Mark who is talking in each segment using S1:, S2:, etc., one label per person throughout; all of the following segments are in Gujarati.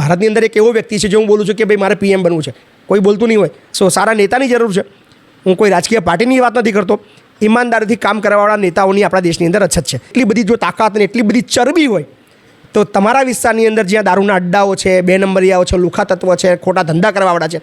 S1: ભારતની અંદર એક એવો વ્યક્તિ છે જે હું બોલું છું કે ભાઈ મારે પીએમ બનવું છે. કોઈ બોલતું નહીં હોય. સો સારા નેતાની જરૂર છે. હું કોઈ રાજકીય પાર્ટીની વાત નથી કરતો. ઈમાનદારીથી કામ કરવાવાળા નેતાઓની આપણા દેશની અંદર અછત છે. એટલી બધી જો તાકાત અને એટલી બધી ચરબી હોય, તો તમારા વિસ્તારની અંદર જ્યાં દારૂના અડ્ડાઓ છે બે નંબરિયાઓ છે લુખા તત્વો છે, ખોટા ધંધા કરવાવાળા છે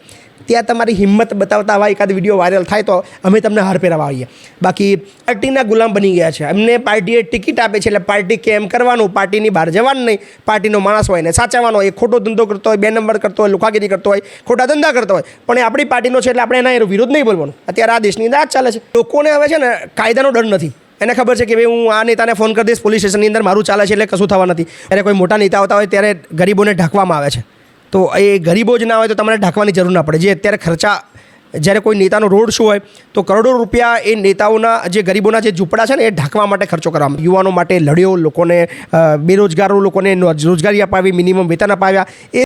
S1: ત્યાં તમારી હિંમત બતાવતા આવા એકાદ વીડિયો વાયરલ થાય તો અમે તમને હાર પહેરાવા આવીએ બાકી પાર્ટીના ગુલામ બની ગયા છે. એમને પાર્ટીએ ટિકિટ આપે છે એટલે પાર્ટી કેમ કરવાનું? પાર્ટીની બહાર જવાનું નહીં. પાર્ટીનો માણસ હોય ને સાચવવાનો હોય, ખોટો ધંધો કરતો હોય, બે નંબર કરતો હોય, લુખાગીરી કરતો હોય, ખોટા ધંધા કરતો હોય. પણ એ આપણી પાર્ટીનો છે એટલે આપણે એના એનો વિરોધ નહીં બોલવાનો. અત્યારે આ દેશની અંદર આ ચાલે છે. લોકોને હવે છે ને કાયદાનો ડર નથી. એને ખબર છે કે ભાઈ હું આ નેતાને ફોન કરી દઈશ પોલીસ સ્ટેશનની અંદર મારું ચાલે છે એટલે કશું થવા નથી. ત્યારે કોઈ મોટા નેતા આવતા હોય ત્યારે ગરીબોને ઢાંકવામાં આવે છે. તો એ ગરીબો જ ના હોય તો તમારે ઢાંકવાની જરૂર ના પડે. જે અત્યારે ખર્ચા, જ્યારે કોઈ નેતાનો રોડ શો હોય, તો કરોડો રૂપિયા એ નેતાઓના, જે ગરીબોના જે ઝૂંપડા છે ને, એ ઢાંકવા માટે ખર્ચો કરવામાં યુવાનો માટે લડ્યો, લોકોને બેરોજગારો લોકોને રોજગારી અપાવી મિનિમમ વેતન અપાવ્યા. એ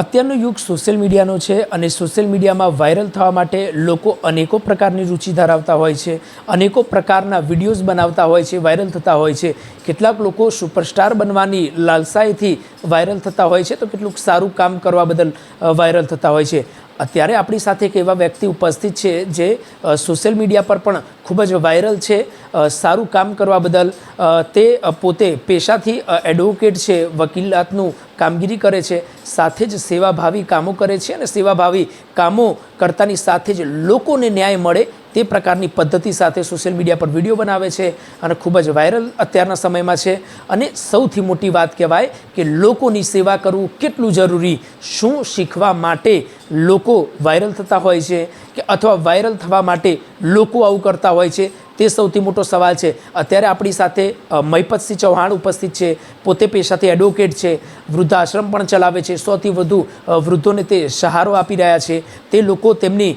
S2: અત્યારનો યુગ સોશિયલ મીડિયાનો છે અને સોશિયલ મીડિયામાં વાયરલ થવા માટે લોકો અનેકો પ્રકારની રુચિ ધરાવતા હોય છે, અનેકો પ્રકારના વિડીયોઝ બનાવતા હોય છે, વાયરલ થતા હોય છે. કેટલાક લોકો સુપરસ્ટાર બનવાની લાલસાઈથી વાયરલ થતા હોય છે તો કેટલુંક સારું કામ કરવા બદલ વાયરલ થતા હોય છે. અત્યારે આપણી સાથે એક એવા વ્યક્તિ ઉપસ્થિત છે જે સોશિયલ મીડિયા પર પણ ખૂબ જ વાયરલ છે સારું કામ કરવા બદલ તે પોતે પેશાથી એડવોકેટ છે, વકીલાતનું કામગીરી કરે છે, સાથે જ સેવાભાવી કામો કરે છે અને સેવાભાવી કામો કરતાની સાથે જ લોકોને ન્યાય મળે તે પ્રકારની પદ્ધતિ સાથે સોશિયલ મીડિયા પર વીડિયો બનાવે છે અને ખૂબ જ વાયરલ અત્યારના સમયમાં છે. અને સૌથી મોટી વાત કહેવાય કે લોકોની સેવા કરવું કેટલું જરૂરી? શું શીખવા માટે લોકો વાયરલ થતા હોય છે? કે અથવા વાયરલ થવા માટે લોકો આવું કરતા હોય છે? તે સૌથી મોટો સવાલ છે. અત્યારે આપણી સાથે મહિપતસિંહ ચૌહાણ ઉપસ્થિત છે, પોતે પેશાથી એડવોકેટ છે, વૃદ્ધાશ્રમ પણ ચલાવે છે, સૌથી વધુ વૃદ્ધોને તે સહારો આપી રહ્યા છે. તે લોકો તેમની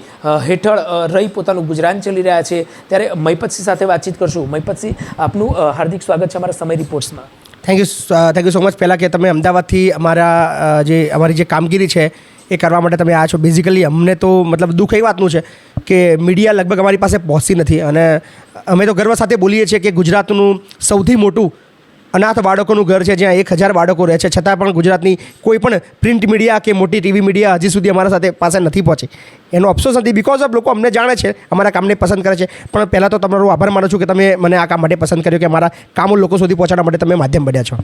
S2: હેઠળ રહી પોતાનું ગુજરાન ચલી રહ્યા છે. ત્યારે મહિપતસિંહ સાથે વાતચીત કરશું. મહિપતસિંહ, આપનું હાર્દિક સ્વાગત છે અમારા સમય રિપોર્ટ્સમાં.
S1: Thank you thank you so much પહેલાં કે તમે અમદાવાદથી અમારા જે, અમારી જે કામગીરી છે એ કરવા માટે તમે આ છો. બેઝિકલી અમને તો મતલબ દુઃખ એ વાતનું છે કે મીડિયા લગભગ અમારી પાસે પહોંચતી નથી. અને અમે તો ગર્વ સાથે બોલીએ છીએ કે ગુજરાતનું સૌથી મોટું અનાથ બાળકોનું ઘર છે, જ્યાં એક હજાર બાળકો રહે છે. છતાં પણ ગુજરાતની કોઈ પણ પ્રિન્ટ મીડિયા કે મોટી ટીવી મીડિયા હજી સુધી અમારા સાથે પાસે નથી પહોંચી. એનો અફસોસ નથી બિકોઝ ઓફ લોકો અમને જાણે છે, અમારા કામને પસંદ કરે છે. પણ પહેલાં તો તમારો આભાર માનું છું કે તમે મને આ કામ માટે પસંદ કર્યો કે મારા કામો લોકો સુધી પહોંચાડવા માટે તમે માધ્યમ બન્યા છો.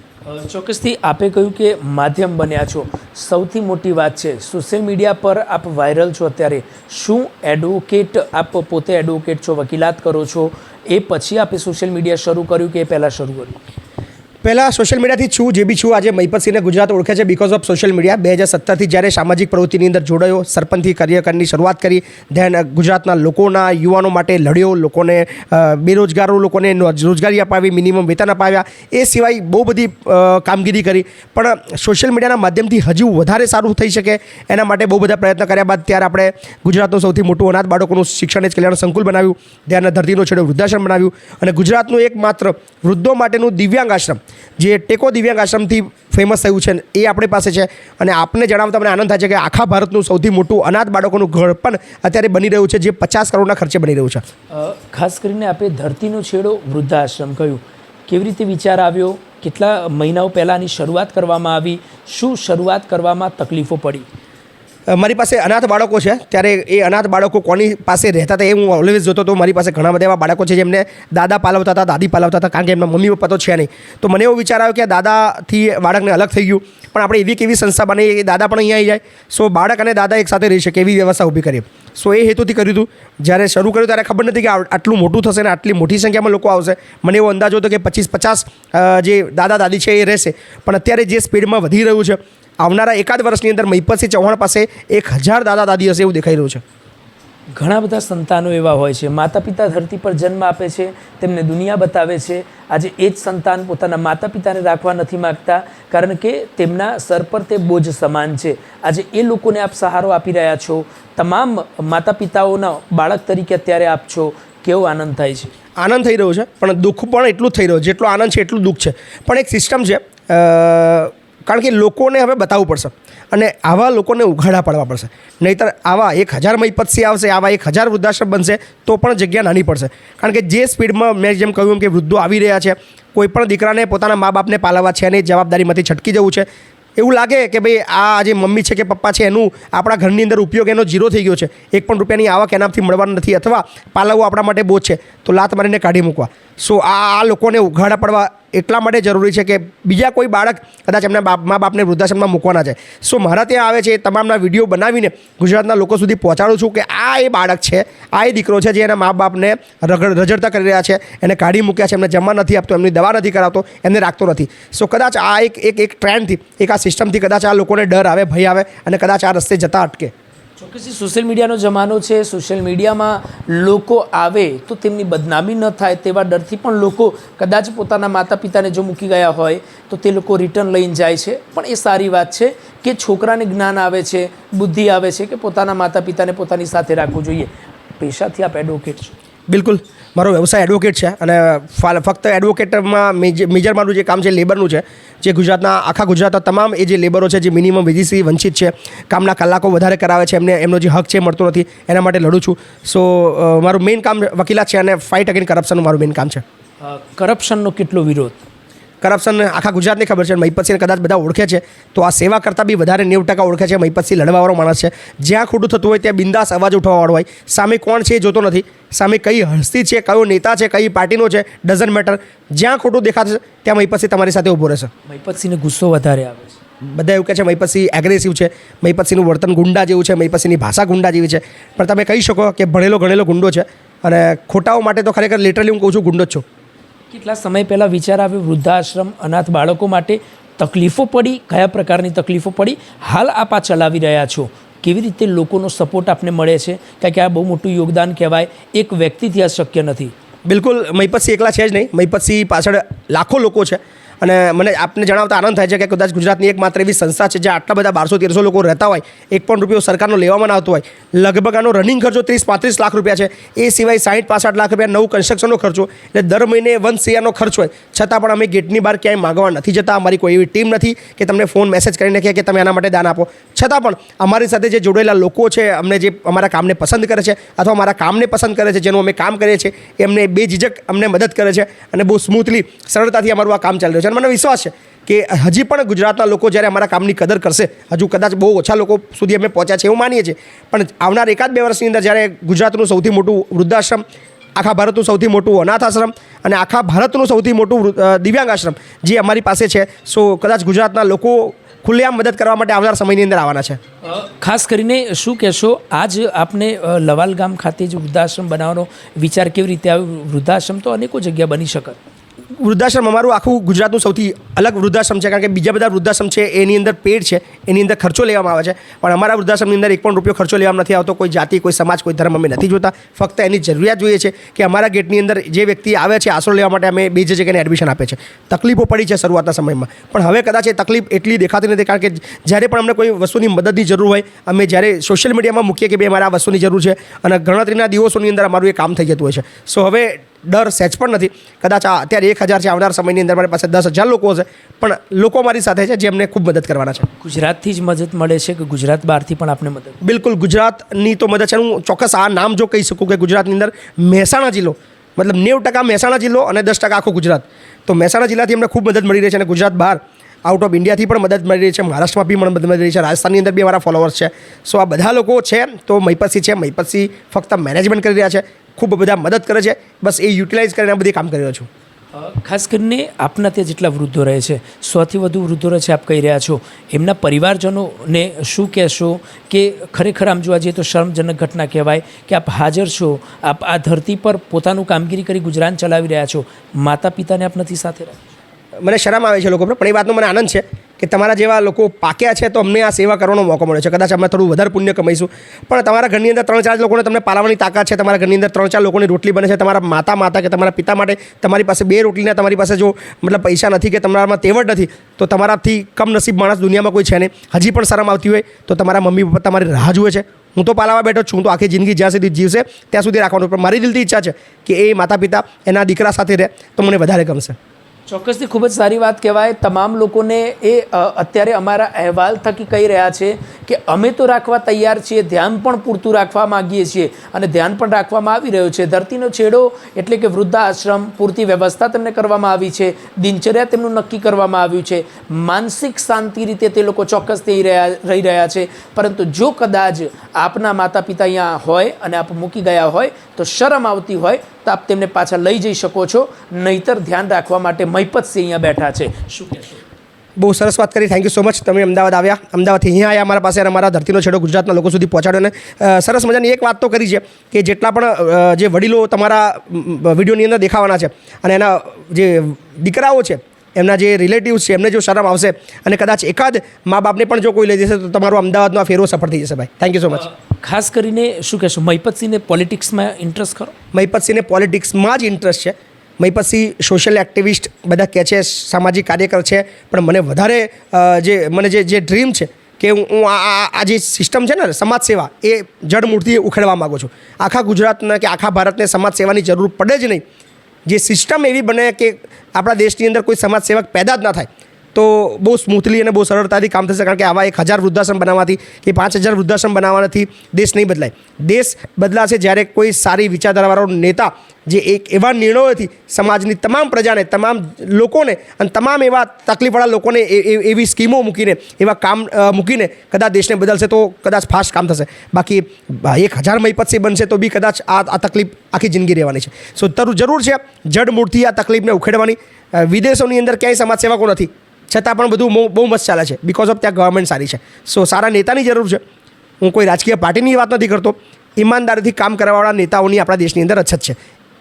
S2: ચોક્કસથી આપે કહ્યું કે માધ્યમ બન્યા છો. સૌથી મોટી વાત છે સોશિયલ મીડિયા પર આપ વાયરલ છો અત્યારે. શું એડવોકેટ આપ પોતે એડવોકેટ છો, વકીલાત કરો છો? એ પછી આપે સોશિયલ મીડિયા શરૂ કર્યું કે એ પહેલાં શરૂ કર્યું?
S1: પહેલાં સોશિયલ મીડિયાથી છું, જે બી છું, આજે મહિપતસિંહને ગુજરાત ઓળખે છે બિકોઝ ઓફ સોશિયલ મીડિયા બે હજાર સત્તરથી જ્યારે સામાજિક પ્રવૃત્તિની અંદર જોડાયો સરપંચથી કાર્યકરની શરૂઆત કરી ધેન ગુજરાતના લોકોના, યુવાનો માટે લડ્યો, લોકોને બેરોજગારો, લોકોને રોજગારી અપાવી મિનિમમ વેતન અપાવ્યા, એ સિવાય બહુ બધી કામગીરી કરી. પણ સોશિયલ મીડિયાના માધ્યમથી હજુ વધારે સારું થઈ શકે, એના માટે બહુ બધા પ્રયત્ન કર્યા બાદ ત્યારે આપણે ગુજરાતનું સૌથી મોટું અનાથ બાળકોનું શિક્ષણ જ કલ્યાણ સંકુલ બનાવ્યું. ધ્યાન ધરતીનો છેડો વૃદ્ધાશ્રમ બનાવ્યું. અને ગુજરાતનું એકમાત્ર વૃદ્ધો માટેનું દિવ્યાંગ આશ્રમ. જે ટેકો દિવ્યાંગ આશ્રમથી ફેમસ થયું છે એ આપણી પાસે છે. અને આપને જણાવતા મને આનંદ થાય છે કે આખા ભારતનું સૌથી મોટું અનાથ બાળકોનું ઘર પણ અત્યારે બની રહ્યું છે, જે પચાસ કરોડના ખર્ચે બની રહ્યું છે.
S2: ખાસ કરીને આપણે ધરતીનો છેડો વૃદ્ધાશ્રમ કહ્યું. કેવી રીતે વિચાર આવ્યો? કેટલા મહિનાઓ પહેલાંની શરૂઆત કરવામાં આવી? શું શરૂઆત કરવામાં તકલીફો પડી?
S1: મારી પાસે અનાથ બાળકો છે. ત્યારે એ અનાથ બાળકો કોની પાસે રહેતા હતા એ હું ઓલવેઝ જોતો હતો. મારી પાસે ઘણા બધા એવા બાળકો છે જેમને દાદા પાલવતા હતા, દાદી પાલવતા હતા, કારણ કે એમના મમ્મી પપ્પા તો છે નહીં. તો મને એવો વિચાર આવ્યો કે દાદાથી બાળકને અલગ થઈ ગયું. પણ આપણે એવી કેવી સંસ્થા બની કે દાદા પણ અહીંયા આવી જાય. સો બાળક અને દાદા એક સાથે રહી શકે એવી વ્યવસ્થા ઊભી કરી. સો એ હેતુથી કર્યું હતું. જ્યારે શરૂ કર્યું ત્યારે ખબર નથી કે આટલું મોટું થશે ને આટલી મોટી સંખ્યામાં લોકો આવશે. મને એવો અંદાજો હતો કે પચીસ, પચાસ જે દાદા, દાદી છે એ રહેશે. પણ અત્યારે જે સ્પીડમાં વધી રહ્યું છે, આવનારા એકાદ વર્ષની અંદર મહિપતસિંહ ચૌહાણ પાસે એક હજાર દાદા દાદી હશે એવું દેખાઈ રહ્યું છે.
S2: ઘણા બધા સંતાનો એવા હોય છે. માતા પિતા ધરતી પર જન્મ આપે છે તેમને દુનિયા બતાવે છે. આજે એ જ સંતાન પોતાના માતા પિતાને રાખવા નથી માગતા કારણ કે તેમના સર પર તે બોજ સમાન છે. આજે એ લોકોને આપ સહારો આપી રહ્યા છો. તમામ માતા પિતાઓના બાળક તરીકે અત્યારે આપ છો. કેવો આનંદ થાય છે?
S1: આનંદ થઈ રહ્યો છે પણ દુઃખ પણ એટલું થઈ રહ્યું છે જેટલો આનંદ છે એટલું દુઃખ છે. પણ એક સિસ્ટમ છે કારણ કે લોકોને હવે બતાવવું પડશે અને આવા લોકોને ઉઘાડા પાડવા પડશે. નહીંતર આવા એક હજાર મહીપતસી આવશે, આવા એક હજાર વૃદ્ધાશ્રમ બનશે, તો પણ જગ્યા નાની પડશે. કારણ કે જે સ્પીડમાં મેં જેમ કહ્યું કે વૃદ્ધો આવી રહ્યા છે, કોઈ પણ દીકરાને પોતાના મા બાપને પાલવવા છે અને જવાબદારીમાંથી છટકી જવું છે. એવું લાગે કે ભાઈ આ જે મમ્મી છે કે પપ્પા છે, એનું આપણા ઘરની અંદર ઉપયોગ એનો જીરો થઈ ગયો છે. એક પણ રૂપિયાની આવક એનાથી મળવાનું નથી અથવા પાલવવું આપણા માટે બોજ છે. તો લાત મારીને કાઢી મૂકવા. સો આ આ લોકોને ઉઘાડા પડવા એટલા માટે જરૂરી છે કે બીજા કોઈ બાળક કદાચ એમના બાપ મા બાપને વૃદ્ધાશ્રમમાં મૂકવાના છે. સો મારા ત્યાં આવે છે, એ તમામના વીડિયો બનાવીને ગુજરાતના લોકો સુધી પહોંચાડું છું કે આ એ બાળક છે, આ એ દીકરો છે જે એના મા બાપને રગડ રજડતા કરી રહ્યા છે, એને કાઢી મૂક્યા છે, એમને જમવા નથી આપતો, એમની દવા નથી કરાવતો, એમને રાખતો નથી. સો કદાચ આ એક એક એક ટ્રેન્ડથી, એક આ સિસ્ટમથી કદાચ આ લોકોને ડર આવે, ભય આવે અને કદાચ આ રસ્તે જતા અટકે.
S2: ચોક્કસથી સોશિયલ મીડિયાનો જમાનો છે, સોશિયલ મીડિયામાં લોકો આવે તો તેમની બદનામી ન થાય તેવા ડરથી પણ લોકો કદાચ પોતાના માતા પિતાને જો મૂકી ગયા હોય તો તે લોકો રિટર્ન લઈને જાય છે. પણ એ સારી વાત છે કે છોકરાને જ્ઞાન આવે છે, બુદ્ધિ આવે છે કે પોતાના માતા પિતાને પોતાની સાથે રાખવું જોઈએ. પેશાથી આપ એડવોકેટ છો.
S1: બિલકુલ. મારો વ્યવસાય એડવોકેટ છે અને ફક્ત એડવોકેટમાં મેજર મારું જે કામ છે લેબરનું છે, જે ગુજરાતના, આખા ગુજરાતના તમામ એ જે લેબરો છે, જે મિનિમમ વેજીસથી વંચિત છે, કામના કલાકો વધારે કરાવે છે, એમને, એમનો જે હક છે મળતો નથી, એના માટે લડું છું. સો મારું મેઇન કામ વકીલાત છે અને ફાઇટ અગેન કરપ્શનનું મારું મેઇન કામ છે.
S2: કરપ્શનનો કેટલો વિરોધ?
S1: કરપ્શન આખા ગુજરાતને ખબર છે મહિપતસિંહને કદાચ બધા ઓળખે છે. તો આ સેવા કરતાં બી વધારે નેવું ટકા ઓળખે છે મહિપતસિંહ લડવાવાળો માણસ છે. જ્યાં ખોટું થતું હોય ત્યાં બિંદાસ અવાજ ઉઠાવવાવાળો હોય. સામે કોણ છે એ જોતો નથી. સામે કઈ હસ્તી છે કયો નેતા છે કઈ પાર્ટીનો છે ડઝન્ટ મેટર જ્યાં ખોટું દેખાશે ત્યાં મહિપતસિંહ તમારી સાથે ઊભો રહેશે.
S2: મહિપતસિંહને ગુસ્સો વધારે આવે છે.
S1: બધા એવું કહે છે મહિપતસિંહ એગ્રેસિવ છે. મહિપતસિંહનું વર્તન ગુંડા જેવું છે મહિપતસિંહની ભાષા ગુંડા જેવી છે. પણ તમે કહી શકો કે ભણેલો ગણેલો ગુંડો છે. અને ખોટાઓ માટે તો ખરેખર લિટરલી હું કહું છું ગુંડો જ છું.
S2: કેટલા સમય પહેલાં વિચાર આવ્યો? વૃદ્ધાશ્રમ, અનાથ બાળકો માટે તકલીફો પડી? કયા પ્રકારની તકલીફો પડી? હાલ આપ આ ચલાવી રહ્યા છો. કેવી રીતે લોકોનો સપોર્ટ આપને મળે છે? કારણ કે આ બહુ મોટું યોગદાન કહેવાય. એક વ્યક્તિથી આ શક્ય નથી.
S1: બિલકુલ મહિપતસિંહ એકલા છે જ નહીં. મહિપતસિંહ પાછળ લાખો લોકો છે. અને મને આપને જણાવતા આનંદ થાય છે કે કદાચ ગુજરાતની એકમાત્ર એવી સંસ્થા છે જે આટલા બધા બારસો તેરસો લોકો રહેતા હોય, એક પણ રૂપિયો સરકારનો લેવામાં આવતો હોય. લગભગ આનો રનિંગ ખર્ચો ત્રીસ પાંત્રીસ લાખ રૂપિયા છે. એ સિવાય સાઠ પાસઠ લાખ રૂપિયા નવું કન્સ્ટ્રક્શનનો ખર્ચો. એટલે દર મહિને વન સીઆરનો ખર્ચ હોય. છતાં પણ અમે ગેટની બહાર ક્યાંય માગવા નથી જતા. અમારી કોઈ એવી ટીમ નથી કે તમને ફોન મેસેજ કરીને કહે કે તમે આના માટે દાન આપો. છતાં પણ અમારી સાથે જે જોડેલા લોકો છે, અમને જે અમારા કામને પસંદ કરે છે અથવા અમારા કામને પસંદ કરે છે, જેનું અમે કામ કરીએ છીએ, એમને બે ઝીઝક અમને મદદ કરે છે અને બહુ સ્મૂથલી સરળતાથી અમારું આ કામ ચાલી રહ્યું છે. અને મને વિશ્વાસ છે કે હજી પણ ગુજરાતના લોકો જ્યારે અમારા કામની કદર કરશે, હજુ કદાચ બહુ ઓછા લોકો સુધી અમે પહોંચ્યા છે એવું માનીએ છીએ. પણ આવનાર એકાદ બે વર્ષની અંદર જ્યારે ગુજરાતનું સૌથી મોટું વૃદ્ધાશ્રમ, આખા ભારતનું સૌથી મોટું અનાથ આશ્રમ અને આખા ભારતનું સૌથી મોટું દિવ્યાંગ આશ્રમ જે અમારી પાસે છે, સો કદાચ ગુજરાતના લોકો ખુલ્લેઆમ મદદ કરવા માટે આવનાર સમયની અંદર આવવાના છે.
S2: ખાસ કરીને શું કહેશો, આજ આપને લવાલ ગામ ખાતે જ વૃદ્ધાશ્રમ બનાવવાનો વિચાર કેવી રીતે આવ્યો? વૃદ્ધાશ્રમ તો અનેકો જગ્યા બની શકે.
S1: વૃદ્ધાશ્રમ, અમારું આખું ગુજરાતનું સૌથી અલગ વૃદ્ધાશ્રમ છે, કારણ કે બીજા બધા વૃદ્ધાશ્રમ છે, એની અંદર પેડ છે, એની અંદર ખર્ચો લેવામાં આવે છે, પણ અમારા વૃદ્ધાશ્રમની અંદર એક પણ રૂપિયો ખર્ચો લેવામાં નથી આવતો, કોઈ જાતિ, કોઈ સમાજ, કોઈ ધર્મ અમે નથી જોતા. ફક્ત એની જરૂરિયાત જોઈએ છે કે અમારા ગેટની અંદર જે વ્યક્તિ આવે છે, આશરો લેવા માટે અમે બે જગ્યાને એડમિશન આપે છે. તકલીફો પડી છે શરૂઆતના સમયમાં. પણ હવે કદાચ એ તકલીફ એટલી દેખાતી નથી, કારણ કે જ્યારે પણ અમને કોઈ વસ્તુની મદદની જરૂર હોય, અમે જ્યારે સોશિયલ મીડિયામાં મૂકીએ કે ભાઈ, અમારે આ વસ્તુની જરૂર છે, અને ગણતરીના દિવસોની અંદર અમારું એ કામ થઈ જતું હોય છે. સો હવે ડર સહેજ પણ નથી. કદાચ આ અત્યારે એક હજાર છે આવનાર સમયની અંદર મારી પાસે દસ હજાર લોકો હશે પણ લોકો મારી સાથે છે જેમને ખૂબ મદદ કરવાના છે.
S2: ગુજરાતથી જ મદદ મળે છે કે ગુજરાત બહારથી પણ આપને મદદ?
S1: બિલકુલ ગુજરાતની તો મદદ છે. હું ચોક્કસ આ નામ જો કહી શકું કે ગુજરાતની અંદર મહેસાણા જિલ્લો મતલબ નેવું ટકા મહેસાણા જિલ્લો અને દસ ટકા આખું ગુજરાત. તો મહેસાણા જિલ્લાથી અમને ખૂબ મદદ મળી રહી છે અને ગુજરાત બહાર આઉટ ઓફ ઇન્ડિયાથી પણ મદદ મળી રહી છે મહારાષ્ટ્રમાં બી મદદ મળી રહી છે રાજસ્થાનની અંદર બી અમારા ફોલોઅર્સ છે. સો આ બધા લોકો છે તો મહિપતસિંહ છે મહિપતસિંહ ફક્ત મેનેજમેન્ટ કરી રહ્યા છે. ખૂબ બધા મદદ કરે છે. બસ એ યુટિલાઇઝ કરીને આ બધી કામ કરી રહ્યો છું.
S2: ખાસ કરીને આપના ત્યાં જેટલા વૃદ્ધો રહે છે, સૌથી વધુ વૃદ્ધો રહે છે આપ કહી રહ્યા છો. એમના પરિવારજનોને શું કહેશો કે ખરેખર આમ જોવા જઈએ તો શરમજનક ઘટના કહેવાય કે આપ હાજર છો, આપ આ ધરતી પર પોતાનું કામગીરી કરી ગુજરાન ચલાવી રહ્યા છો. માતા પિતાને આપ નથી સાથે રહ્યા
S1: મને શરમ આવે છે લોકો પર, પણ એ વાતનો મને આનંદ છે કે તમારા જેવા લોકો પાક્યા છે તો અમને આ સેવા કરવાનો મોકો મળે છે. કદાચ અમે થોડું વધારે પુણ્ય કમાઈશું. પણ તમારા ઘરની અંદર ત્રણ ચાર લોકોને તમને પાલવાની તાકાત છે, તમારા ઘરની અંદર ત્રણ ચાર લોકોની રોટલી બને છે, તમારા માતા માતા કે તમારા પિતા માટે તમારી પાસે બે રોટલીના, તમારી પાસે જો મતલબ પૈસા નથી કે તમારામાં તેવડ નથી, તો તમારાથી કમનસીબ માણસ દુનિયામાં કોઈ છે નહીં. હજી પણ શરમ આવતી હોય તો તમારા મમ્મી પપ્પા તમારી રાહ જુએ છે. હું તો પાલાવા બેઠો છું તો આખી જિંદગી જ્યાં સુધી જીવશે ત્યાં સુધી રાખવાનું. પણ મારી દિલથી ઈચ્છા છે કે એ માતા પિતા એના દીકરા સાથે રહે તો મને વધારે ગમશે.
S2: ચોક્કસથી ખૂબ જ સારી વાત કહેવાય. તમામ લોકોને એ અત્યારે અમારા અહેવાલ થકી કહી રહ્યા છે કે અમે તો રાખવા તૈયાર છીએ, ધ્યાન પણ પૂરતું રાખવા માગીએ છીએ અને ધ્યાન પણ રાખવામાં આવી રહ્યું છે. ધરતીનો છેડો એટલે કે વૃદ્ધાશ્રમ પૂરતી વ્યવસ્થા તેમને કરવામાં આવી છે. દિનચર્યા તેમનું નક્કી કરવામાં આવ્યું છે. માનસિક શાંતિ રીતે તે લોકો ચોક્કસ થઈ રહ્યા, રહી રહ્યા છે. પરંતુ જો કદાચ આપના માતા પિતા અહીંયા હોય અને આપ મૂકી ગયા હોય તો શરમ આવતી હોય તો આપ તેમને પાછા લઈ જઈ શકો છો. નહીતર ધ્યાન રાખવા માટે મહિપતસિંહ અહીંયા બેઠા છે. શું
S1: બહુ સરસ વાત કરી. થેન્ક યુ સો મચ તમે અમદાવાદ આવ્યા. અમદાવાદથી અહીંયા આવ્યા અમારા પાસે અમારા ધરતીનો છેડો ગુજરાતના લોકો સુધી પહોંચાડ્યો ને સરસ મજાની એક વાત તો કરી છે કે જેટલા પણ જે વડીલો તમારા વિડીયોની અંદર દેખાવાના છે અને એના જે દીકરાઓ છે એમના જે રિલેટિવ્સ છે એમને જો શરમ આવશે અને કદાચ એકાદ મા બાપને પણ જો કોઈ લઈ જશે તો તમારો અમદાવાદનો આ ફેરો સફળ થઈ જશે ભાઈ. થેન્ક યુ સો મચ
S2: ખાસ કરીને શું કહેશો મહિપતસિંહને પોલિટિક્સમાં ઇન્ટરેસ્ટ ખરો?
S1: મહિપતસિંહને પોલિટિક્સમાં જ ઇન્ટરેસ્ટ છે. મહિપતસિંહ સોશિયલ એક્ટિવિસ્ટ બધા કહે છે સામાજિક કાર્યકર છે પણ મને વધારે જે મને જે જે ડ્રીમ છે કે હું આ- આ જે સિસ્ટમ છે ને સમાજ સેવા એ જડમૂળથી ઉખેડવા માગું છું. આખા ગુજરાતને કે આખા ભારતને સમાજ સેવાની જરૂર પડે જ નહીં. જે સિસ્ટમ એવી બને કે આપણા દેશની અંદર કોઈ સમાજ સેવક પેદા જ ના થાય. તો બહુ સ્મૂથલી અને બહુ સરળતાથી કામ થશે કારણ કે આવા એક હજાર વૃદ્ધાશ્રમ બનાવવાથી કે પાંચ હજાર વૃદ્ધાશ્રમ બનાવવાથી દેશ નહીં બદલાય. દેશ બદલાશે જ્યારે કોઈ સારી વિચારધારાવાળો નેતા જે એક એવા નિર્ણયોથી સમાજની તમામ પ્રજાને, તમામ લોકોને અને તમામ એવા તકલીફવાળા લોકોને એવી સ્કીમો મૂકીને, એવા કામ મૂકીને કદાચ દેશને બદલશે તો કદાચ ફાસ્ટ કામ થશે. બાકી એક હજાર મહીપતસી બનશે તો બી કદાચ આ આ તકલીફ આખી જિંદગી રહેવાની છે. સો તરુ જરૂર છે જડમૂળથી આ તકલીફને ઉખેડવાની. વિદેશોની અંદર ક્યાંય સમાજ સેવકો નથી. છતાં પણ બધું બહુ મસ્ત ચાલે છે. બિકોઝ ઓફ ત્યાં ગવર્મેન્ટ સારી છે. સો સારા નેતાની જરૂર છે. હું કોઈ રાજકીય પાર્ટીની વાત નથી કરતો. ઈમાનદારીથી કામ કરવાવાળા નેતાઓની આપણા દેશની અંદર અછત છે.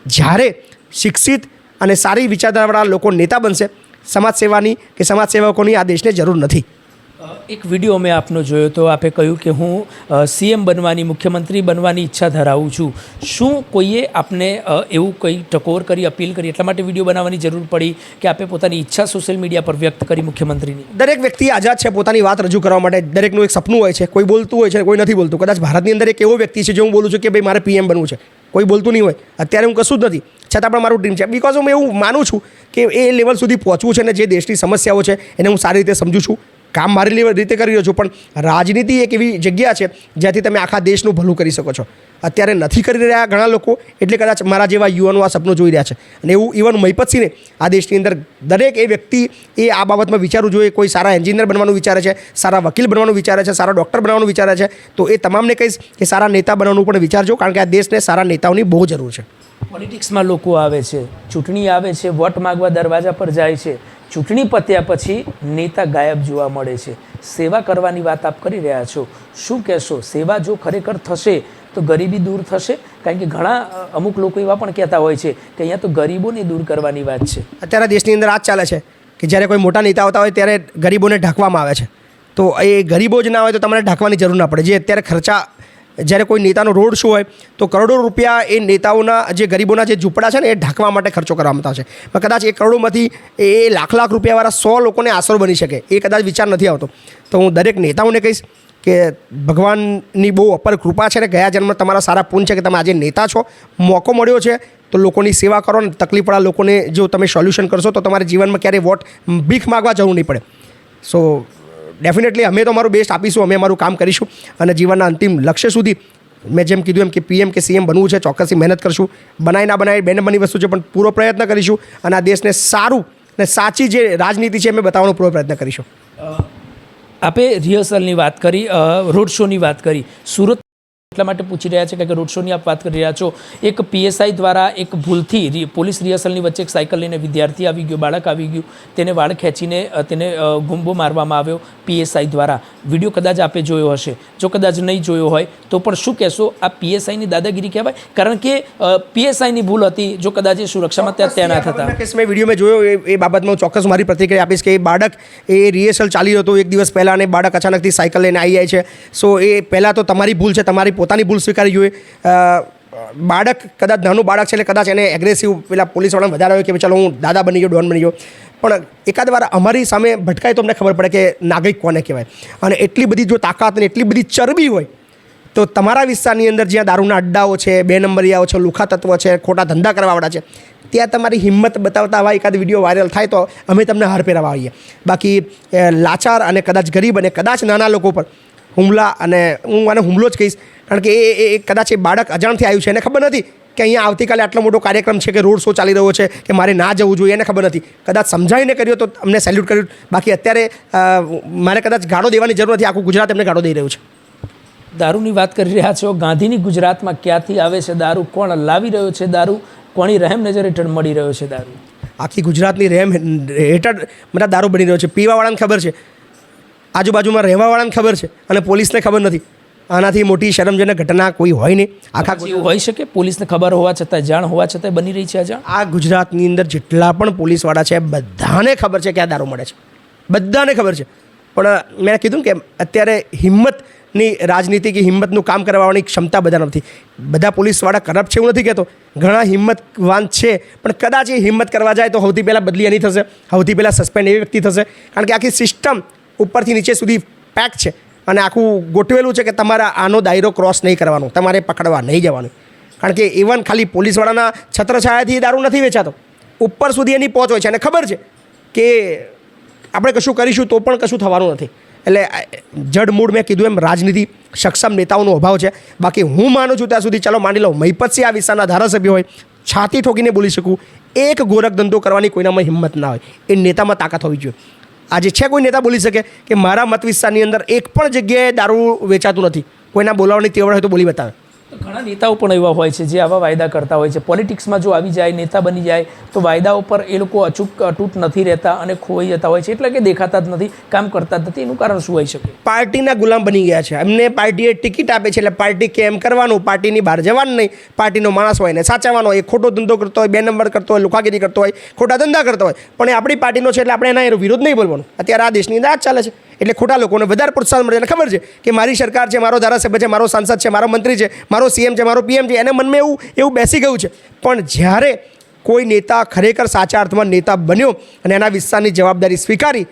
S1: જ્યારે શિક્ષિત અને સારી વિચારધારાવાળા લોકો નેતા બનશે સમાજ સેવાની કે સમાજ સેવકોની આ દેશને જરૂર નથી.
S2: એક વીડિયો મેં આપનો જોયો તો આપે કહ્યું કે હું સીએમ બનવાની, મુખ્યમંત્રી બનવાની ઈચ્છા ધરાવું છું. શું કોઈએ આપને એવું કંઈ ટકોર કરી, અપીલ કરી, એટલા માટે વીડિયો બનાવવાની જરૂર પડી કે આપે પોતાની ઈચ્છા સોશિયલ મીડિયા પર વ્યક્ત કરી મુખ્યમંત્રીની?
S1: દરેક વ્યક્તિ આઝાદ છે, પોતાની વાત રજૂ કરવા માટે દરેકનું એક સપનું હોય છે. કોઈ બોલતું હોય છે, કોઈ નથી બોલતું. કદાચ ભારતની અંદર એક એવો વ્યક્તિ છે જે હું બોલું છું કે, ભાઈ, મારે પીએમ બનવું છે. કોઈ બોલતું નહીં હોય. અત્યારે હું કશું જ નથી. છતાં પણ મારું ડ્રીમ છે. બિકોઝ હું એવું માનું છું કે એ લેવલ સુધી પહોંચવું છે ને જે દેશની સમસ્યાઓ છે, એને હું સારી રીતે સમજું છું. કામ મારી રીતે કરી રહ્યો છું, પણ રાજનીતિ એક એવી જગ્યા છે જ્યાંથી તમે આખા દેશનું ભલું કરી શકો છો. અત્યારે નથી કરી રહ્યા ઘણા લોકો, એટલે કદાચ મારા જેવા યુવાનો આ સપનું જોઈ રહ્યા છે. અને એવું ઇવન મહિપતસિંહને આ દેશની અંદર દરેક એ વ્યક્તિ એ આ બાબતમાં વિચારવું જોઈએ, કોઈ સારા એન્જિનિયર બનવાનું વિચારે છે, સારા વકીલ બનવાનું વિચારે છે, સારા ડૉક્ટર બનવાનું વિચારે છે, તો એ તમામને કહીશ કે સારા નેતા બનવાનું પણ વિચારજો, કારણ કે આ દેશને સારા નેતાઓની બહુ જરૂર છે.
S2: પોલિટિક્સમાં લોકો આવે છે, ચૂંટણી આવે છે, વોટ માગવા દરવાજા પર જાય છે. ચૂંટણી પત્યા પછી નેતા ગાયબ જોવા મળે છે. સેવા કરવાની વાત આપ કરી રહ્યા છો. શું કહેશો? સેવા જો ખરેખર થશે તો ગરીબી દૂર થશે? કારણ કે ઘણા અમુક લોકો એવા પણ કહેતા હોય છે કે અહીંયા તો ગરીબોને દૂર કરવાની વાત છે.
S1: અત્યારે દેશની અંદર આ જ ચાલે છે કે જ્યારે કોઈ મોટા નેતા આવતા હોય ત્યારે ગરીબોને ઢાંકવામાં આવે છે. તો એ ગરીબો જ ના હોય તો તમારે ઢાંકવાની જરૂર ના પડે. જે અત્યારે ખર્ચા જ્યારે કોઈ નેતાનો રોડ શો હોય, તો કરોડો રૂપિયા એ નેતાઓના જે ગરીબોના જે ઝૂંપડા છે ને, એ ઢાંકવા માટે ખર્ચો કરવામાં આવશે પણ કદાચ એ કરોડોમાંથી એ લાખ લાખ રૂપિયાવાળા સો લોકોને આશરો બની શકે, એ કદાચ વિચાર નથી આવતો. તો હું દરેક નેતાઓને કહીશ કે ભગવાનની બહુ અપર કૃપા છે ને, ગયા જન્મ તમારા સારા પૂન છે કે તમે આજે નેતા છો, મોકો મળ્યો છે, તો લોકોની સેવા કરો ને, તકલીફવાળા લોકોને જો તમે સોલ્યુશન કરશો, તો તમારા જીવનમાં ક્યારેય વોટ ભીખ માગવા જવું નહીં પડે. સો ડેફિનેટલી અમે તો અમારું બેસ્ટ આપીશું, અમે અમારું કામ કરીશું અને જીવનના અંતિમ લક્ષ્ય સુધી મેં જેમ કીધું એમ કે પીએમ કે સીએમ બનવું છે, ચોક્કસથી મહેનત કરશું. બનાવી ના બનાવી બેન બની વસ્તુ છે, પણ પૂરો પ્રયત્ન કરીશું અને આ દેશને સારું અને સાચી જે રાજનીતિ છે, અમે બતાવવાનો પૂરો પ્રયત્ન કરીશું.
S2: આપે રિહર્સલની વાત કરી રોડ શોની વાત કરી. સુરત એટલા માટે પૂછી રહ્યા છે કારણ કે રોડ શોની આપ વાત કરી રહ્યા છો એક પીએસઆઈ દ્વારા એક ભૂલથી પોલીસ રિહર્સલની વચ્ચે એક સાયકલ લઈને વિદ્યાર્થી આવી ગયો બાળક આવી ગયું તેને વાળ ખેંચીને તેને ગુંબો મારવામાં આવ્યો પીએસઆઈ દ્વારા. વીડિયો કદાચ આપે જોયો હશે. જો કદાચ નહીં જોયો હોય તો પણ શું કહેશો? આ પીએસઆઈની દાદાગીરી કહેવાય? કારણ કે પીએસઆઈની ભૂલ હતી જો કદાચ એ સુરક્ષામાં ત્યાં તૈનાત હતા
S1: કેસ મેં વીડિયો મેં જોયો એ બાબતમાં હું ચોક્કસ મારી પ્રતિક્રિયા આપીશ કે એ બાળક એ રિહર્સલ ચાલી રહ્યો હતો એક દિવસ પહેલાં અને બાળક અચાનકથી સાયકલ લઈને આવી જાય છે. સો એ પહેલાં તો તમારી ભૂલ છે તમારી પોતાની ભૂલ સ્વીકારી જોઈએ. બાળક કદાચ નાનું બાળક છે એટલે કદાચ એને એગ્રેસિવ પેલા પોલીસવાળાને વધારે હોય કે ચાલો હું દાદા બની ગયો, ડોન બની ગયો. પણ એકાદ વાર અમારી સામે ભટકાય તો અમને ખબર પડે કે નાગરિક કોને કહેવાય. અને એટલી બધી જો તાકાત અને એટલી બધી ચરબી હોય, તો તમારા વિસ્તારની અંદર જ્યાં દારૂના અડ્ડાઓ છે બે નંબરિયાઓ છે, લુખા તત્વ છે, ખોટા ધંધા કરવાવાળા છે, ત્યાં તમારી હિંમત બતાવતા આવા એકાદ વીડિયો વાયરલ થાય તો અમે તમને હાર પહેરાવા આવીએ. બાકી લાચાર અને કદાચ ગરીબ અને કદાચ નાના લોકો પર હુમલા અને હું આને હુમલો જ કહીશ કારણ કે એ એ- કદાચ એ બાળક અજાણથી આવ્યું છે એને ખબર નથી કે અહીંયા આવતીકાલે આટલો મોટો કાર્યક્રમ છે કે રોડ શો ચાલી રહ્યો છે કે મારે ના જવું જોઈએ એને ખબર નથી. કદાચ સમજાવીને કર્યો તો અમને સેલ્યુટ કર્યું. બાકી અત્યારે મારે કદાચ ગાળો દેવાની જરૂર નથી આખું ગુજરાત એમને ગાળો દઈ રહ્યું છે.
S2: દારૂની વાત કરી રહ્યા છો. ગાંધીની ગુજરાતમાં ક્યાંથી આવે છે દારૂ? કોણ લાવી રહ્યો છે દારૂ? કોની રહેમ નજર હેઠળ મળી રહ્યો છે દારૂ?
S1: આખી ગુજરાતની રેમ હેઠળ બધા દારૂ બની રહ્યો છે. પીવાવાળાને ખબર છે. આજુબાજુમાં રહેવાવાળાને ખબર છે અને પોલીસને ખબર નથી. આનાથી મોટી શરમજનક ઘટના કોઈ હોય નહીં. આખા
S2: એવું હોઈ શકે? પોલીસને ખબર હોવા છતાં જાણ હોવા છતાં બની રહી છે આ જાણ?
S1: આ ગુજરાતની અંદર જેટલા પણ પોલીસવાળા છે બધાને ખબર છે કે આ દારૂ મળે છે. બધાને ખબર છે. પણ મેં કીધું કે અત્યારે હિંમતની રાજનીતિ કે હિંમતનું કામ કરવાની ક્ષમતા બધા નથી. બધા પોલીસવાળા કરપ્ટ છે એવું નથી કહેતો. ઘણા હિંમતવાન છે પણ કદાચ એ હિંમત કરવા જાય તો સૌથી પહેલાં બદલી એની થશે. સૌથી પહેલાં સસ્પેન્ડ એવી વ્યક્તિ થશે. કારણ કે આખી સિસ્ટમ ઉપરથી નીચે સુધી પેક છે. અને આખું ગોઠવેલું છે કે તમારા આનો દાયરો ક્રોસ નહીં કરવાનો, તમારે પકડવા નહીં જવાનું. કારણ કે ઇવન ખાલી પોલીસવાળાના છત્રછાયાથી દારૂ નથી વેચાતો. ઉપર સુધી એની પહોંચ હોય છે. અને ખબર છે કે આપણે કશું કરીશું તો પણ કશું થવાનું નથી. એટલે જડ મૂળ મેં કીધું એમ, રાજનીતિ સક્ષમ નેતાઓનો અભાવ છે. બાકી હું માનું છું ત્યાં સુધી ચાલો માની લો, મહિપતસિંહ આ વિસ્તારના ધારાસભ્ય હોય, છાતી ઠોકીને બોલી શકું, એક ગોરખ ધંધો કરવાની કોઈનામાં હિંમત ના હોય. એ નેતામાં તાકાત હોવી જોઈએ. આજે છે કોઈ નેતા બોલી શકે કે મારા મત વિસ્તારની અંદર એક પણ જગ્યાએ દારૂ વેચાતું નથી? કોઈના બોલાવવાની તેવડ હોય તો બોલી બતાવે.
S2: ઘણા નેતાઓ પણ એવા હોય છે જે આવા વાયદા કરતા હોય છે. પોલિટિક્સમાં જો આવી જાય, નેતા બની જાય, તો વાયદાઓ પર એ લોકો અચૂક અટૂટ નથી રહેતા અને ખોવાઈ જતા હોય છે. એટલે કે દેખાતા જ નથી, કામ કરતા જ નથી. એનું કારણ શું હોઈ શકે?
S1: પાર્ટીના ગુલામ બની ગયા છે. એમને પાર્ટીએ ટિકિટ આપે છે એટલે પાર્ટી કેમ કરવાનું? પાર્ટીની બહાર જવાનું નહીં. પાર્ટીનો માણસ હોય ને સાચવવાનો હોય ખોટો ધંધો કરતો હોય, બે નંબર કરતો હોય, લુખાગીરી કરતો હોય, ખોટા ધંધા કરતો હોય. પણ એ આપણી પાર્ટીનો છે એટલે આપણે એના વિરોધ નહીં બોલવાનો. અત્યારે આ દેશની અંદર આ ચાલે છે. એટલે ખોટા લોકોને વધારે પ્રોત્સાહન મળે. એને ખબર છે કે મારી સરકાર છે, મારો ધારાસભ્ય છે, મારો સાંસદ છે, મારો મંત્રી છે, મારો સીએમ છે, મારો પીએમ છે, એને મનમાં એવું એવું બેસી ગયું છે. પણ જ્યારે કોઈ નેતા ખરેખર સાચા અર્થમાં નેતા બન્યો અને એના વિસ્તારની જવાબદારી સ્વીકારી,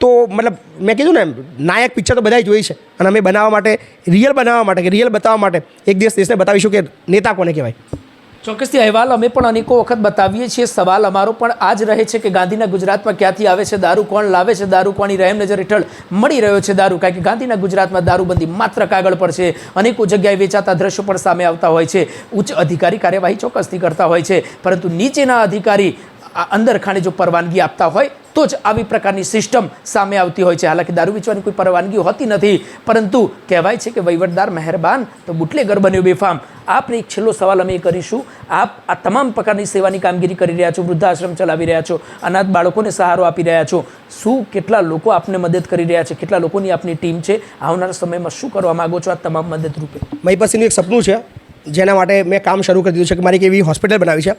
S1: તો મતલબ મેં કીધું ને નાયક પિક્ચર તો બધાય જોઈ છે. અને અમે બનાવવા માટે રિયલ બનાવવા માટે કે રિયલ બતાવવા માટે એક દિવસ દેશને બતાવીશું કે નેતા કોને કહેવાય.
S2: ચોક્કસથી અહેવાલ અમે પણ અનેકો વખત બતાવીએ છીએ. સવાલ અમારો પણ આ જ રહે છે કે ગાંધીના ગુજરાતમાં ક્યાંથી આવે છે, દારૂ કોણ લાવે છે, દારૂ કોની રહેમ નજર હેઠળ મળી રહ્યો છે દારૂ. કારણ કે ગાંધીના ગુજરાતમાં દારૂબંધી માત્ર કાગળ પર છે. અનેકો જગ્યાએ વેચાતા દ્રશ્યો પણ સામે આવતા હોય છે. ઉચ્ચ અધિકારી કાર્યવાહી ચોક્કસથી કરતા હોય છે. પરંતુ નીચેના અધિકારી આ અંદર ખાને જો પરવાનગી આપતા હોય, તો જ આવી પ્રકારની સિસ્ટમ સામે આવતી હોય છે. હાલાકી દારૂ વેચવાની કોઈ પરવાનગી હોતી નથી. પરંતુ કહેવાય છે કે વહીવટદાર મહેરબાન તો બુટલેગર બન્યો બેફામ. આપને એક છેલ્લો સવાલ અમે કરીશું. આપ આ તમામ પ્રકારની સેવાની કામગીરી કરી રહ્યા છો, વૃદ્ધાશ્રમ ચલાવી રહ્યા છો, અનાથ બાળકોને સહારો આપી રહ્યા છો. શું કેટલા લોકો આપને મદદ કરી રહ્યા છે? કેટલા લોકોની આપની ટીમ છે? આવનારા સમયમાં શું કરવા માગો છો આ તમામ મદદ રૂપે?
S1: મારી પાસેનું એક સપનું છે, જેના માટે મેં કામ શરૂ કરી દીધું છે કે મારી એક એવી હોસ્પિટલ બનાવી છે.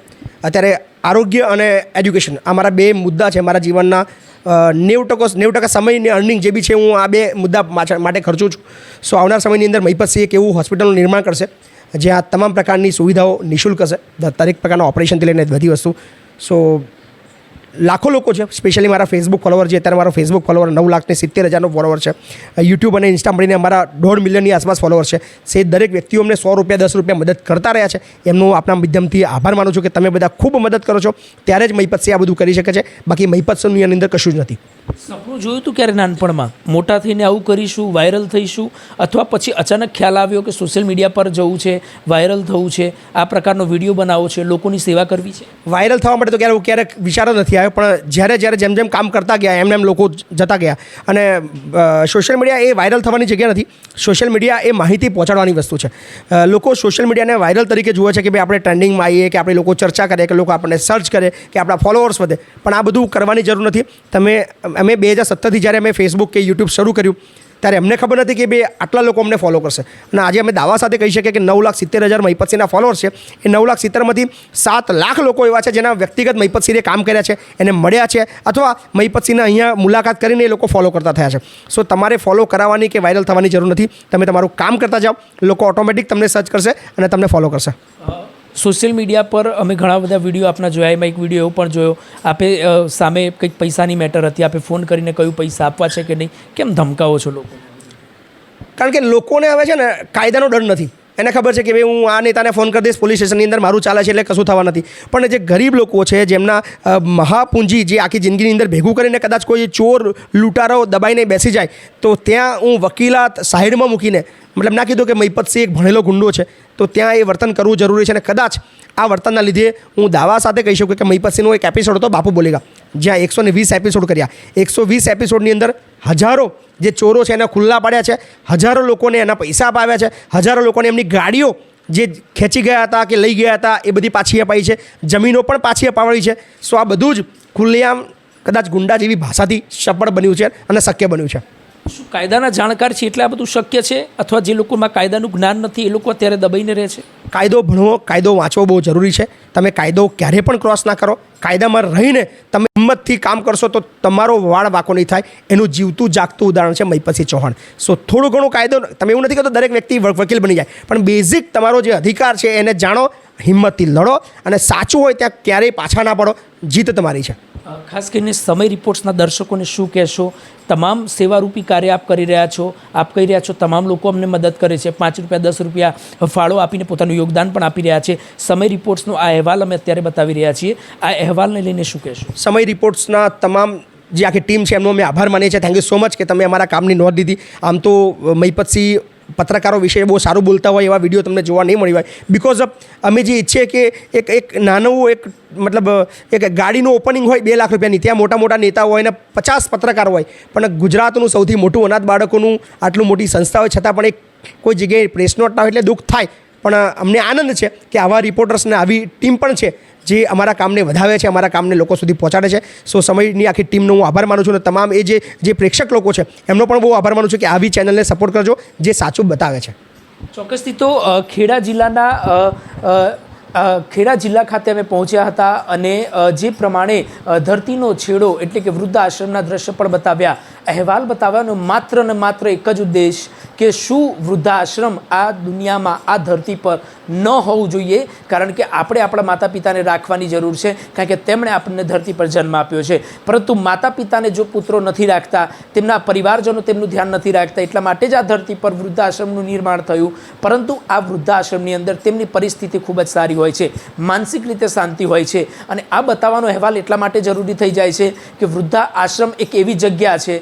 S1: અત્યારે આરોગ્ય અને એજ્યુકેશન આ મારા બે મુદ્દા છે મારા જીવનના. નેવું ટકો નેવું ટકા સમયની અર્નિંગ જે બી છે હું આ બે મુદ્દા માટે ખર્ચું છું. સો આવનાર સમયની અંદર મહિપતસિંહ એક એવું હોસ્પિટલનું નિર્માણ કરશે. જ્યાં તમામ પ્રકારની સુવિધાઓ નિઃશુલ્ક હશે દરેક પ્રકારના ઓપરેશનથી લઈને બધી વસ્તુ. સો લાખો લોકો છે સ્પેશિયલી મારા ફેસબુક ફોલોવર છે અત્યારે મારો ફેસબુક ફોલોવર નવ લાખ ને સિત્તેર હજારનો ફોલોવર છે. યુટ્યુબ અને ઇન્સ્ટા મળીને અમારા દોઢ મિલિયનની આસપાસ ફોલોવર છે. સે દરેક વ્યક્તિઓ અમને સો રૂપિયા દસ રૂપિયા મદદ કરતા રહ્યા છે. એમનું આપણા માધ્યમથી આભાર માનું છું કે તમે બધા ખૂબ મદદ કરો છો. ત્યારે જ મહિપતસિંહ આ બધું કરી શકે છે. બાકી મહિપતસિંહની એની અંદર કશું જ નથી.
S2: સપનું જોયું હતું ક્યારે નાનપણમાં? મોટા થઈને આવું કરીશું વાયરલ થઈશું અથવા પછી અચાનક ખ્યાલ આવ્યો કે સોશિયલ મીડિયા પર જવું છે વાયરલ થવું છે આ પ્રકારનો વીડિયો બનાવવો છે લોકોની સેવા કરવી છે?
S1: વાયરલ થવા માટે તો ક્યારેક ક્યારેક વિચારો નથી આવ્યો પણ જ્યારે જ્યારે જેમ જેમ કામ કરતા ગયા, એમ એમ લોકો જતા ગયા. અને સોશિયલ મીડિયા એ વાયરલ થવાની જગ્યા નથી. સોશિયલ મીડિયા એ માહિતી પહોંચાડવાની વસ્તુ છે. લોકો સોશિયલ મીડિયાને વાયરલ તરીકે જુએ છે કે ભાઈ આપણે ટ્રેન્ડિંગમાં આવીએ કે આપણે લોકો ચર્ચા કરે કે લોકો આપણને સર્ચ કરે, કે આપણા ફોલોઅર્સ વધે. પણ આ બધું કરવાની જરૂર નથી. તમે, અમે બે હજાર સત્તરથી જ્યારે અમે ફેસબુક કે યુટ્યુબ શરૂ કર્યું ત્યારે અમને ખબર નથી કે બે આટલા લોકો અમને ફોલો કરશે. અને આજે અમે દાવા સાથે કહી શકીએ કે નવ લાખ સિત્તેર હજાર મહિપતસિંહના ફોલોઅર્સ છે. એ નવ લાખ સિત્તેરમાંથી સાત લાખ લોકો એવા છે જેના વ્યક્તિગત મહિપતસિંહે કામ કર્યા છે, એને મળ્યા છે અથવા મહિપતસિંહને અહીંયા મુલાકાત કરીને એ લોકો ફોલો કરતા થયા છે. સો તમારે ફોલો કરાવવાની કે વાયરલ થવાની જરૂર નથી. તમે તમારું કામ કરતા જાઓ, લોકો ઓટોમેટિક તમને સર્ચ કરશે અને તમને ફોલો કરશે.
S2: સોશિયલ મીડિયા પર અમે ઘણા બધા વીડિયો આપના જોયા, એમાં એક વીડિયો એવો પણ જોયો, આપે સામે કંઈક પૈસાની મેટર હતી, આપે ફોન કરીને કયું પૈસા આપવા છે કે નહીં, કેમ ધમકાવો છો લોકો?
S1: કારણ કે લોકોને હવે છે ને કાયદાનો ડર નથી. એને ખબર છે કે ભાઈ હું આ નેતાને ફોન કરી દઈશ, પોલીસ સ્ટેશનની અંદર મારું ચાલે છે એટલે કશું થવા નથી. પણ જે ગરીબ લોકો છે, જેમના મહાપુંજી જે આખી જિંદગીની અંદર ભેગું કરીને કદાચ કોઈ ચોર, લૂંટારો દબાઈને બેસી જાય, તો ત્યાં હું વકીલાત સાઈડમાં મૂકીને મતલબ ના કીધું કે મહિપતસિંહ એક ભણેલો ગુંડો છે. તો ત્યાં એ વર્તન કરવું જરૂરી છે અને કદાચ આ વર્તનના લીધે હું દાવા સાથે કહી શકું કે મહિપતસિંહનો એક એપિસોડ હતો બાપુ બોલેગા, જ્યાં એકસો ને વીસ એપિસોડ કર્યા. એકસો વીસ એપિસોડની અંદર હજારો જે ચોરો છે એને ખુલ્લા પાડ્યા છે, હજારો લોકોને એના પૈસા અપાવ્યા છે, હજારો લોકોને એમની ગાડીઓ જે ખેંચી ગયા હતા કે લઈ ગયા હતા એ બધી પાછી અપાઈ છે, જમીનો પણ પાછી અપાવડી છે. સો આ બધું જ ખુલ્લેઆમ કદાચ ગુંડા જેવી ભાષાથી સફળ બન્યું છે અને શક્ય બન્યું છે.
S2: શું કાયદાના જાણકાર છે એટલે આ બધું શક્ય છે? અથવા જે લોકોમાં કાયદાનું જ્ઞાન નથી, એ લોકો અત્યારે દબાઈને રહે છે?
S1: કાયદો ભણવો, કાયદો વાંચવો બહુ જરૂરી છે. તમે કાયદો ક્યારે પણ ક્રોસ ના કરો. કાયદામાં રહીને તમે હિંમતથી કામ કરશો તો તમારો વાળ વાંકો નહીં થાય. એનું જીવતું, જાગતું ઉદાહરણ છે મહિપતસિંહ ચૌહાણ. સો થોડું ઘણું કાયદો તમે એવું નથી કહેતો દરેક વ્યક્તિ વકીલ બની જાય. પણ બેઝિક તમારો જે અધિકાર છે એને જાણો, હિંમતથી લડો અને સાચું હોય ત્યાં ક્યારેય પાછા ના પડો. જીત તમારી છે.
S2: ખાસ કરીને સમય રિપોર્ટ્સના દર્શકોને શું કહેશો? તમામ સેવારૂપી કાર્ય આપ કરી રહ્યા છો, આપ કહી રહ્યા છો, તમામ લોકો અમને મદદ કરે છે. પાંચ રૂપિયા, દસ રૂપિયા ફાળો આપીને પોતાનું યોગદાન પણ આપી રહ્યા છે. સમય રિપોર્ટ્સનો આ અહેવાલ અમે અત્યારે બતાવી રહ્યા છીએ. આ અહેવાલને લઈને શું કહેશો?
S1: સમય રિપોર્ટ્સના તમામ જે આખી ટીમ છે એમનો અમે આભાર માનીએ છીએ. થેન્ક યુ સો મચ કે તમે અમારા કામની નોંધ લીધી. આમ તો મહિપતસિંહ પત્રકારો વિશે બહુ સારું બોલતા હોય એવા વીડિયો તમને જોવા નહીં મળી હોય. બિકોઝ અમે જે ઈચ્છીએ કે એક એક નાનું એક, મતલબ, એક ગાડીનું ઓપનિંગ હોય બે લાખ રૂપિયાની, ત્યાં મોટા મોટા નેતાઓ હોય ને પચાસ પત્રકાર હોય, પણ ગુજરાતનું સૌથી મોટું અનાથ બાળકોનું આટલું મોટી સંસ્થા હોય, છતાં પણ એક કોઈ જગ્યાએ પ્રેસ નોટ ના હોય એટલે દુઃખ થાય. પણ અમને આનંદ છે કે આવા રિપોર્ટર્સને આવી ટીમ પણ છે. જે અમારા કામને વધાવે છે, અમારા કામને લોકો સુધી પહોંચાડે છે. સો સમયની આખી ટીમનો હું આભાર માનું છું અને તમામ એ જે જે પ્રેક્ષક લોકો છે, એમનો પણ બહુ આભાર માનું છું કે આવી ચેનલને સપોર્ટ કરજો, જે સાચું બતાવે છે.
S2: ચોક્કસથી તો ખેડા જિલ્લાના ખેડા જિલ્લા ખાતે અમે પહોંચ્યા હતા અને જે પ્રમાણે ધરતીનો છેડો એટલે કે વૃદ્ધ આશ્રમના દ્રશ્ય પણ બતાવ્યા. અહેવાલ બતાવવાનો માત્ર ને માત્ર એક જ ઉદ્દેશ કે શું વૃદ્ધાશ્રમ આ દુનિયામાં આ ધરતી પર ન હોવું જોઈએ, કારણ કે આપણે આપણા માતા પિતાને રાખવાની જરૂર છે, કારણ કે તેમણે આપણને ધરતી પર જન્મ આપ્યો છે. પરંતુ માતા પિતાને જો પુત્રો નથી રાખતા, તેમના પરિવારજનો તેમનું ધ્યાન નથી રાખતા, એટલા માટે જ આ ધરતી પર વૃદ્ધાશ્રમનું નિર્માણ થયું. પરંતુ આ વૃદ્ધાશ્રમની અંદર તેમની પરિસ્થિતિ ખૂબ જ સારી હોય છે, માનસિક રીતે શાંતિ હોય છે. અને આ બતાવવાનો અહેવાલ એટલા માટે જરૂરી થઈ જાય છે કે વૃદ્ધા આશ્રમ એક એવી જગ્યા છે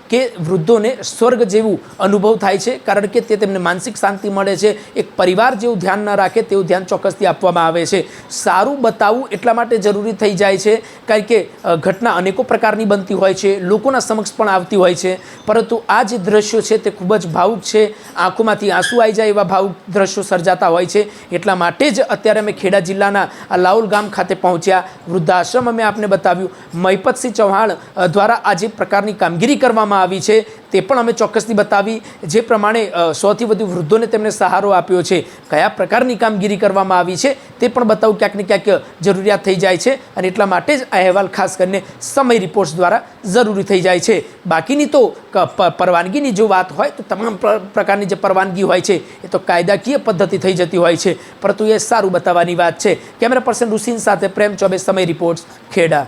S2: કે વૃદ્ધોને સ્વર્ગ જેવું અનુભવ થાય છે, કારણ કે તે તેમને માનસિક શાંતિ મળે છે, એક પરિવાર જેવું ધ્યાન ન રાખે તેવું ધ્યાન ચોક્કસથી આપવામાં આવે છે. સારું બતાવવું એટલા માટે જરૂરી થઈ જાય છે, કારણ કે ઘટના અનેકો પ્રકારની બનતી હોય છે, લોકોના સમક્ષ પણ આવતી હોય છે, પરંતુ આ જે દ્રશ્યો છે તે ખૂબ જ ભાવુક છે. આંખોમાંથી આંસુ આવી જાય એવા ભાવુક દ્રશ્યો સર્જાતા હોય છે. એટલા માટે જ અત્યારે અમે ખેડા જિલ્લાના આ લાઉલ ગામ ખાતે પહોંચ્યા. વૃદ્ધાશ્રમ અમે આપને બતાવ્યું. મહિપતસિંહ ચૌહાણ દ્વારા આ જે પ્રકારની કામગીરી કરવામાં આવી છે તે પણ અમે ચોક્કસથી બતાવી. જે પ્રમાણે સૌથી વધુ વૃદ્ધોને તેમને સહારો આપ્યો છે, કયા પ્રકારની કામગીરી કરવામાં આવી છે તે પણ બતાવું ક્યાંક ને ક્યાંક જરૂરિયાત થઈ જાય છે અને એટલા માટે જ આ અહેવાલ ખાસ કરીને સમય રિપોર્ટ્સ દ્વારા જરૂરી થઈ જાય છે. બાકીની તો પરવાનગીની જો વાત હોય તો તમામ પ્રકારની જે પરવાનગી હોય છે એ તો કાયદાકીય પદ્ધતિ થઈ જતી હોય છે. પરંતુ એ સારું બતાવવાની વાત છે. કેમેરા પર્સન રુસિન સાથે પ્રેમ ચોબે સમય રિપોર્ટ્સ ખેડા.